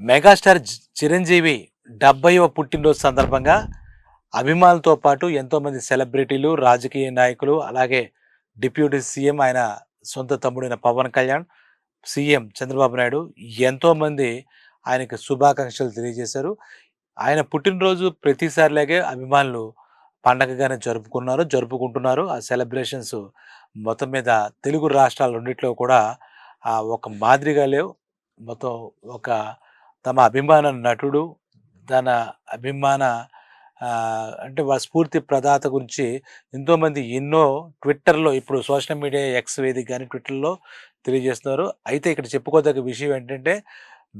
Megastar Chiranjeevi డెబ్బైవ పుట్టినరోజు సందర్భంగా అభిమానులతో పాటు ఎంతోమంది సెలబ్రిటీలు రాజకీయ నాయకులు అలాగే డిప్యూటీ సీఎం ఆయన సొంత తమ్ముడైన పవన్ కళ్యాణ్ సీఎం చంద్రబాబు నాయుడు ఎంతోమంది ఆయనకి శుభాకాంక్షలు తెలియజేశారు. ఆయన పుట్టినరోజు ప్రతిసారిలాగే అభిమానులు పండగగానే జరుపుకున్నారు జరుపుకుంటున్నారు. ఆ సెలబ్రేషన్స్ మొత్తం మీద తెలుగు రాష్ట్రాల రెండిట్లో కూడా ఒక మాదిరిగా లేవు. మొత్తం ఒక తమ అభిమాన నటుడు తన అభిమాన అంటే వాళ్ళ స్ఫూర్తి ప్రదాత గురించి ఎంతోమంది ఎన్నో ట్విట్టర్లో ఇప్పుడు సోషల్ మీడియా ఎక్స్ వేదిక కానీ ట్విట్టర్లో తెలియజేస్తున్నారు. అయితే ఇక్కడ చెప్పుకోదగ్గ విషయం ఏంటంటే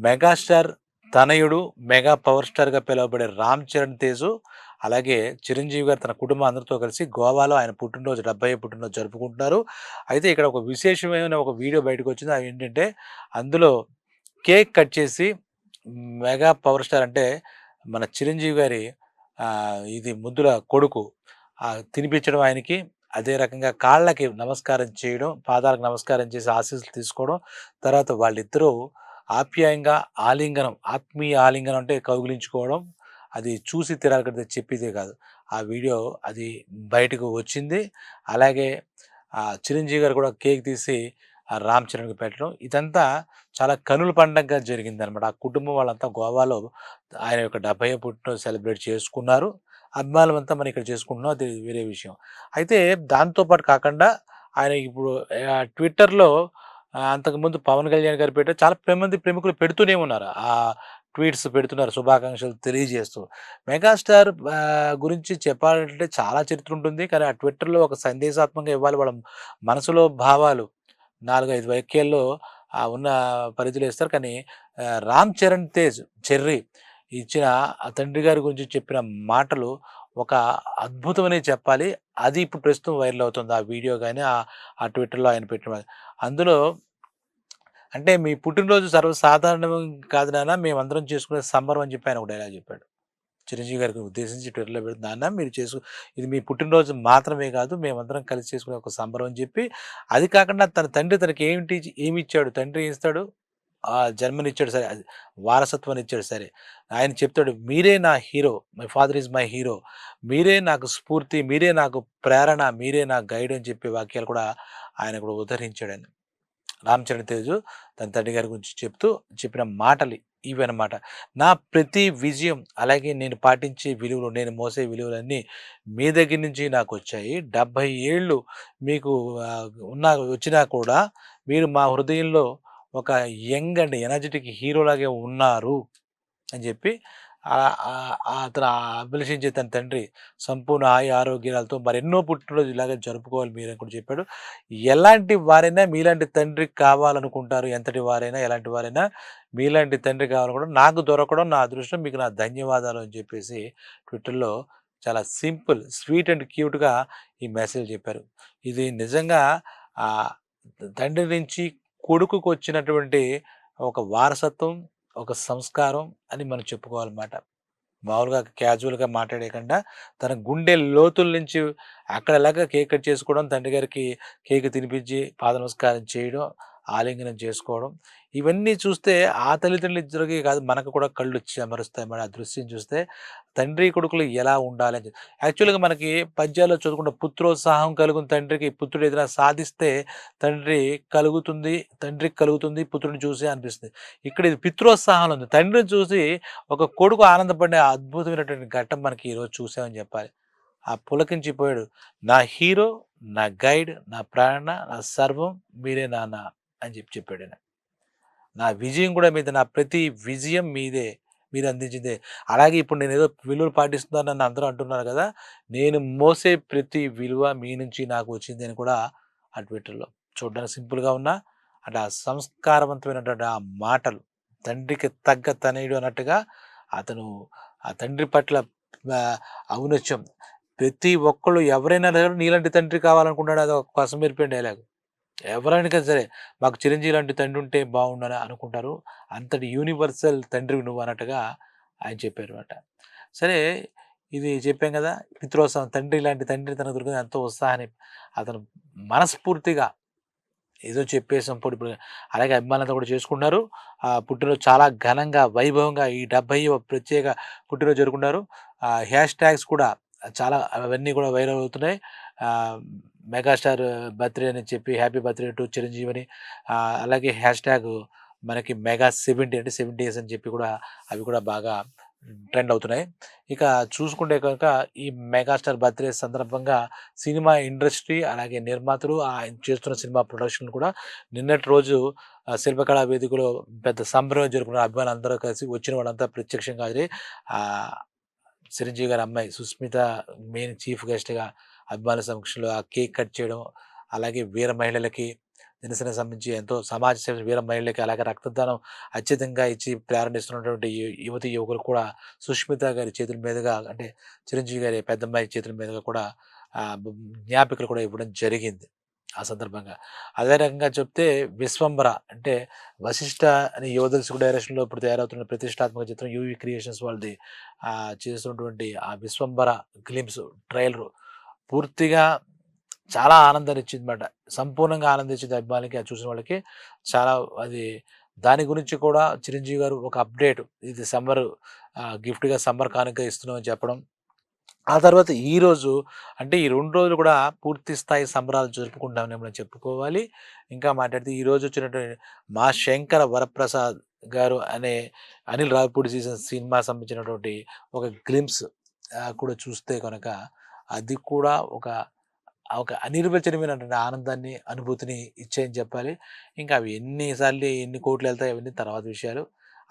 మెగాస్టార్ తనయుడు మెగా పవర్ స్టార్గా పిలువబడే రామ్ చరణ్ తేజు అలాగే చిరంజీవి గారు తన కుటుంబం అందరితో కలిసి గోవాలో ఆయన పుట్టినరోజు డెబ్బై పుట్టినరోజు జరుపుకుంటున్నారు. అయితే ఇక్కడ ఒక విశేషమైన ఒక వీడియో బయటకు వచ్చింది. అది ఏంటంటే అందులో కేక్ కట్ చేసి మెగా పవర్ స్టార్ అంటే మన చిరంజీవి గారి ఇది ముద్దుల కొడుకు. తినిపించడం ఆయనకి అదే రకంగా కాళ్ళకి నమస్కారం చేయడం పాదాలకు నమస్కారం చేసి ఆశీస్సులు తీసుకోవడం తర్వాత వాళ్ళిద్దరూ ఆప్యాయంగా ఆలింగనం ఆత్మీయ ఆలింగనం అంటే కౌగిలించుకోవడం అది చూసి తిరాలి చెప్పేదే కాదు. ఆ వీడియో అది బయటకు వచ్చింది. అలాగే చిరంజీవి గారు కూడా కేక్ తీసి ఆ రామ్ చరణ్కి పెట్టడం. ఇదంతా చాలా కనుల పండగగా జరిగింది అనమాట ఆ కుటుంబం వాళ్ళంతా గోవాలో ఆయన యొక్క డెబ్బై పుట్టిన సెలబ్రేట్ చేసుకున్నారు. అభిమానులు అంతా మనం ఇక్కడ చేసుకుంటున్నాం. అది వేరే విషయం. అయితే దాంతోపాటు కాకుండా ఆయన ఇప్పుడు ఆ, ట్విట్టర్లో అంతకుముందు పవన్ కళ్యాణ్ గారు పెట్టారు చాలా మంది ప్రముఖులు పెడుతూనే ఉన్నారు. ఆ ట్వీట్స్ పెడుతున్నారు. శుభాకాంక్షలు తెలియజేస్తూ. మెగాస్టార్ గురించి చెప్పాలంటే చాలా చరిత్ర ఉంటుంది. కానీ ఆ ట్విట్టర్లో ఒక సందేశాత్మకంగా ఇవ్వాలి వాళ్ళ మనసులో భావాలు. నాలుగు ఐదు వాక్యాల్లో ఆ ఉన్న పరిధిలో ఇస్తారు కానీ రామ్ చరణ్ తేజ్ చెర్రీ ఇచ్చిన ఆ తండ్రి గారి గురించి చెప్పిన మాటలు ఒక అద్భుతమనే చెప్పాలి. అది ఇప్పుడు ప్రస్తుతం వైరల్ అవుతుంది. ఆ వీడియో కానీ ఆ ఆ ట్విట్టర్లో ఆయన పెట్టిన అందులో అంటే మీ పుట్టినరోజు సర్వసాధారణం కాదు నాన్న మేమందరం చేసుకునే సంబరం అని చెప్పి ఆయన ఒక డైలాగ్ చెప్పాడు. చిరంజీవి గారికి ఉద్దేశించి ట్విట్టర్లో పెడుతుంది నాన్న మీరు చేసు ఇది మీ పుట్టినరోజు మాత్రమే కాదు మేమందరం కలిసి చేసుకునే ఒక సంబరం అని చెప్పి అది కాకుండా తన తండ్రి తనకి ఏమిటి ఏమి ఇచ్చాడు తండ్రి ఇస్తాడు? ఆ జన్మనిచ్చాడు సరే వారసత్వాన్ని ఇచ్చాడు సరే. ఆయన చెప్తాడు మీరే నా hero my father is my hero మీరే నాకు స్ఫూర్తి మీరే నాకు ప్రేరణ మీరే నా గైడ్ అని చెప్పే వాక్యాలు కూడా ఆయన కూడా ఉదహరించాడు ఆయన రామ్ తేజు తన తండ్రి గారి గురించి చెప్తూ చెప్పిన మాటలు ఇవి అన్నమాట నా ప్రతి విజయం అలాగే నేను పాటించే విలువలు నేను మోసే విలువలన్నీ మీ దగ్గర నుంచి నాకు వచ్చాయి. డెబ్భై ఏళ్ళు మీకు ఉన్నా వచ్చినా కూడా మీరు మా హృదయంలో ఒక యంగ్ అండ్ ఎనర్జెటిక్ హీరోలాగే ఉన్నారు అని చెప్పి అతను అభిలషించే తన తండ్రి సంపూర్ణ ఆయ ఆరోగ్యాలతో మరెన్నో పుట్టినరోజు ఇలాగే జరుపుకోవాలి మీరు కూడా చెప్పాడు. ఎలాంటి వారైనా మీలాంటి తండ్రి కావాలనుకుంటారు? ఎంతటి వారైనా ఎలాంటి వారైనా మీలాంటి తండ్రి కావాలనుకుంటారు? నాకు దొరకడం నా అదృష్టం మీకు నా ధన్యవాదాలు అని చెప్పేసి ట్విట్టర్లో చాలా సింపుల్ స్వీట్ అండ్ క్యూట్గా ఈ మెసేజ్ చెప్పారు. ఇది నిజంగా తండ్రి నుంచి కొడుకుకు వచ్చినటువంటి ఒక వారసత్వం ఒక సంస్కారం అని మనం చెప్పుకోవాలన్నమాట. మామూలుగా క్యాజువల్గా మాట్లాడేయకుండా తన గుండె లోతుల నుంచి అక్కడ ఎలాగ కేక్ కట్ చేసుకోవడం తండ్రి గారికి కేక్ తినిపించి పాద నమస్కారం చేయడం ఆలింగనం చేసుకోవడం ఇవన్నీ చూస్తే ఆ తల్లిదండ్రులు ఇద్దరికి కాదు మనకు కూడా కళ్ళు చెమరుస్తాయి మరి ఆ దృశ్యం చూస్తే తండ్రి కొడుకులు ఎలా ఉండాలి అని యాక్చువల్గా మనకి పద్యాల్లో చదువుకుంటే పుత్రోత్సాహం కలుగుని తండ్రికి పుత్రుడు ఏదైనా సాధిస్తే తండ్రి కలుగుతుంది తండ్రికి కలుగుతుంది పుత్రుడిని చూసి అనిపిస్తుంది. ఇక్కడ ఇది పిత్రోత్సాహం ఉంది. తండ్రిని చూసి ఒక కొడుకు ఆనందపడే అద్భుతమైనటువంటి ఘట్టం మనకి ఈరోజు చూసామని చెప్పాలి. ఆ పులకించిపోయాడు. నా హీరో నా గైడ్ నా ప్రాణ నా సర్వం మీరే నాన్న అని చెప్పి చెప్పాడు ఆయన. నా విజయం కూడా మీద నా ప్రతి విజయం మీదే మీరు అందించిందే. అలాగే ఇప్పుడు నేను ఏదో విలువలు పాటిస్తున్నానని అందరూ అంటున్నారు కదా నేను మోసే ప్రతి విలువ మీ నుంచి నాకు వచ్చింది అని కూడా ఆ ట్విట్టర్లో. చూడడానికి సింపుల్గా ఉన్నా అంటే ఆ సంస్కారవంతమైనటువంటి ఆ మాటలు తండ్రికి తగ్గ తనయుడు అన్నట్టుగా అతను ఆ తండ్రి పట్ల ఔనత్యం ప్రతి ఒక్కళ్ళు ఎవరైనా నీలాంటి తండ్రి కావాలనుకుంటాడు అది ఒక కొసమెరిపోయిన డైలాగ్ ఎవరైనా సరే మాకు చిరంజీవి లాంటి తండ్రి ఉంటే బాగుండని అనుకుంటారు. అంతటి యూనివర్సల్ తండ్రి నువ్వు అన్నట్టుగా ఆయన చెప్పారు అనమాట సరే ఇది చెప్పాం కదా పిత్రోత్సవం తండ్రి లాంటి తండ్రి తనకు దొరికింది ఎంతో ఉత్సాహాన్ని అతను మనస్ఫూర్తిగా ఏదో చెప్పేసాం ఇప్పుడు అలాగే అభిమానులతో కూడా చేసుకున్నారు ఆ పుట్టినరోజు చాలా ఘనంగా వైభవంగా ఈ డెబ్బై ప్రత్యేక పుట్టినరోజు జరుపుకున్నారు. హ్యాష్ ట్యాగ్స్ కూడా చాలా అవన్నీ కూడా వైరల్ అవుతున్నాయి. మెగాస్టార్ బర్త్డే అని చెప్పి హ్యాపీ బర్త్డే టు చిరంజీవి అని అలాగే హ్యాష్ ట్యాగ్ మనకి మెగా సెవెంటీ అంటే సెవెంటీ ఇయర్స్ అని చెప్పి కూడా అవి కూడా బాగా ట్రెండ్ అవుతున్నాయి. ఇక చూసుకుంటే కనుక ఈ మెగాస్టార్ బర్త్డే సందర్భంగా సినిమా ఇండస్ట్రీ అలాగే నిర్మాతలు ఆయన చేస్తున్న సినిమా ప్రొడక్షన్ కూడా నిన్నటి రోజు శిల్పకళా వేదికలో పెద్ద సంబరం జరుపుకున్న అభిమానులు అందరూ కలిసి వచ్చిన వాళ్ళంతా ప్రత్యక్షంగా అదే చిరంజీవి గారి అమ్మాయి సుస్మిత మెయిన్ చీఫ్ గెస్ట్గా అభిమానుల సమక్షంలో ఆ కేక్ కట్ చేయడం అలాగే వీర మహిళలకి దినసన సంబంధించి ఎంతో సమాజ సేవ వీర మహిళలకి అలాగే రక్తదానం అత్యధికంగా ఇచ్చి ప్రారంభిస్తున్నటువంటి యువతి యువకులు కూడా సుష్మిత గారి చేతుల మీదుగా అంటే చిరంజీవి గారి పెద్దమ్మాయి చేతుల మీదుగా కూడా జ్ఞాపికలు కూడా ఇవ్వడం జరిగింది ఆ సందర్భంగా. అదే రకంగా చెప్తే విశ్వంబర అంటే వశిష్ఠ అనే యువదర్శకు డైరెక్షన్లో ఇప్పుడు తయారవుతున్న ప్రతిష్టాత్మక చిత్రం యూవి క్రియేషన్స్ వాళ్ళది. చేస్తున్నటువంటి ఆ విశ్వంబర గ్లిమ్స్ ట్రైలరు పూర్తిగా చాలా ఆనందాన్ని ఇచ్చిందన్నమాట సంపూర్ణంగా ఆనందించింది అభిమానికి అది చూసిన వాళ్ళకి. చాలా అది దాని గురించి కూడా చిరంజీవి గారు ఒక అప్డేట్. ఇది సమ్మర్ గిఫ్ట్గా సమ్మర్ కానుక ఇస్తున్నామని చెప్పడం. ఆ తర్వాత ఈరోజు అంటే ఈ రెండు రోజులు కూడా పూర్తి స్థాయి సంబరాలు జరుపుకుంటామని మనం చెప్పుకోవాలి. ఇంకా మాట్లాడితే ఈ రోజు వచ్చినటువంటి మా శంకర వరప్రసాద్ గారు అనే అనిల్ రావిపూడి సీజన్ సినిమా సంబంధించినటువంటి ఒక గ్లిమ్స్ కూడా చూస్తే కనుక అది కూడా ఒక ఒక అనిర్వచనమైనటువంటి ఆనందాన్ని అనుభూతిని ఇచ్చాయని చెప్పాలి. ఇంకా అవి ఎన్నిసార్లు ఎన్ని కోట్లు వెళ్తాయి అవన్నీ తర్వాత విషయాలు.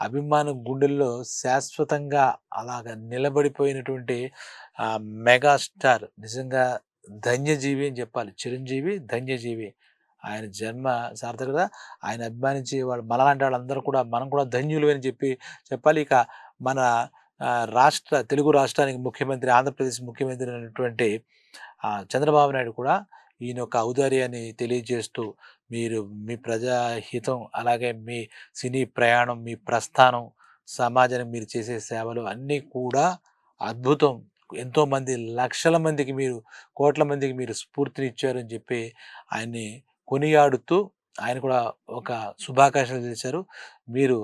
అభిమానం గుండెల్లో శాశ్వతంగా అలాగ నిలబడిపోయినటువంటి మెగాస్టార్ నిజంగా ధన్యజీవి అని చెప్పాలి. చిరంజీవి ధన్యజీవి. ఆయన జన్మ సార్థకత. ఆయన అభిమానించి వాళ్ళు మనలాంటి వాళ్ళందరూ కూడా మనం కూడా ధన్యులు అని చెప్పి చెప్పాలి. ఇక మన రాష్ట్ర తెలుగు రాష్ట్రానికి ముఖ్యమంత్రి ఆంధ్రప్రదేశ్ ముఖ్యమంత్రి అయినటువంటి చంద్రబాబు నాయుడు కూడా ఈయన యొక్క ఔదార్యాన్ని తెలియజేస్తూ మీరు మీ ప్రజాహితం అలాగే మీ సినీ ప్రయాణం మీ ప్రస్థానం సమాజానికి మీరు చేసే సేవలు అన్నీ కూడా అద్భుతం. ఎంతోమంది లక్షల మందికి మీరు కోట్ల మందికి మీరు స్ఫూర్తినిచ్చారని చెప్పి ఆయన్ని కొనియాడుతూ ఆయన కూడా ఒక శుభాకాంక్షలు చేశారు మీరు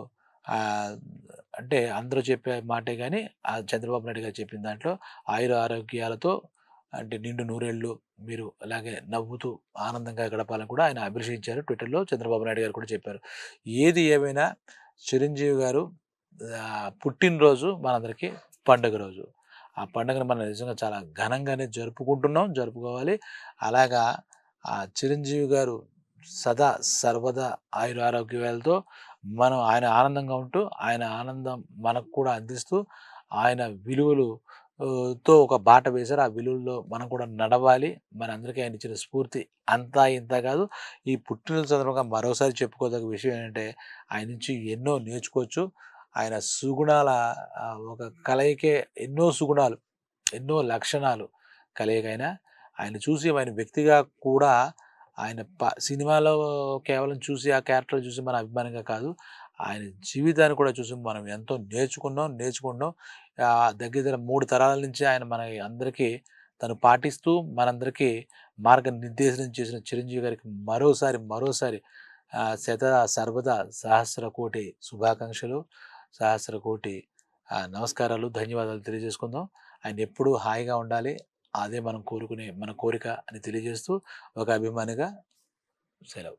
అంటే అందరూ చెప్పే మాటే కానీ ఆ చంద్రబాబు నాయుడు గారు చెప్పిన దాంట్లో ఆయుర ఆరోగ్యాలతో అంటే నిండు నూరేళ్ళు మీరు అలాగే నవ్వుతూ ఆనందంగా గడపాలని కూడా ఆయన అభిలషించారు ట్విట్టర్లో చంద్రబాబు నాయుడు గారు కూడా చెప్పారు. ఏది ఏమైనా చిరంజీవి గారు పుట్టినరోజు మనందరికీ పండుగ రోజు. ఆ పండుగను మనం నిజంగా చాలా ఘనంగానే జరుపుకుంటున్నాం జరుపుకోవాలి. అలాగా ఆ చిరంజీవి గారు సదా సర్వదా ఆయుర ఆరోగ్యాలతో మనం ఆయన ఆనందంగా ఉంటూ ఆయన ఆనందం మనకు కూడా అందిస్తూ ఆయన విలువలు తో ఒక బాట వేశారు. ఆ విలువల్లో మనం కూడా నడవాలి. మన అందరికీ ఆయన ఇచ్చిన స్ఫూర్తి అంతా ఇంత కాదు. ఈ పుట్టినరోజు సందర్భంగా మరోసారి చెప్పుకోదగ్గ విషయం ఏంటంటే ఆయన నుంచి ఎన్నో నేర్చుకోవచ్చు. ఆయన సుగుణాల ఒక కలయికే ఎన్నో సుగుణాలు ఎన్నో లక్షణాలు కలయికైనా ఆయన చూసి ఆయన వ్యక్తిగా కూడా ఆయన ప సినిమాలో కేవలం చూసి ఆ క్యారెక్టర్ చూసి మన అభిమానంగా కాదు ఆయన జీవితాన్ని కూడా చూసి మనం ఎంతో నేర్చుకున్నాం నేర్చుకున్నాం దగ్గర దగ్గర మూడు తరాల నుంచి ఆయన మన అందరికీ తను పాటిస్తూ మనందరికీ మార్గనిర్దేశనం చేసిన చిరంజీవి గారికి మరోసారి మరోసారి శత సర్వదా సహస్ర కోటి శుభాకాంక్షలు సహస్ర కోటి నమస్కారాలు ధన్యవాదాలు తెలియజేసుకుందాం. ఆయన ఎప్పుడూ హాయిగా ఉండాలి. అదే మనం కోరుకునే మన కోరిక అని తెలియజేస్తూ ఒక అభిమానిగా సెలవు.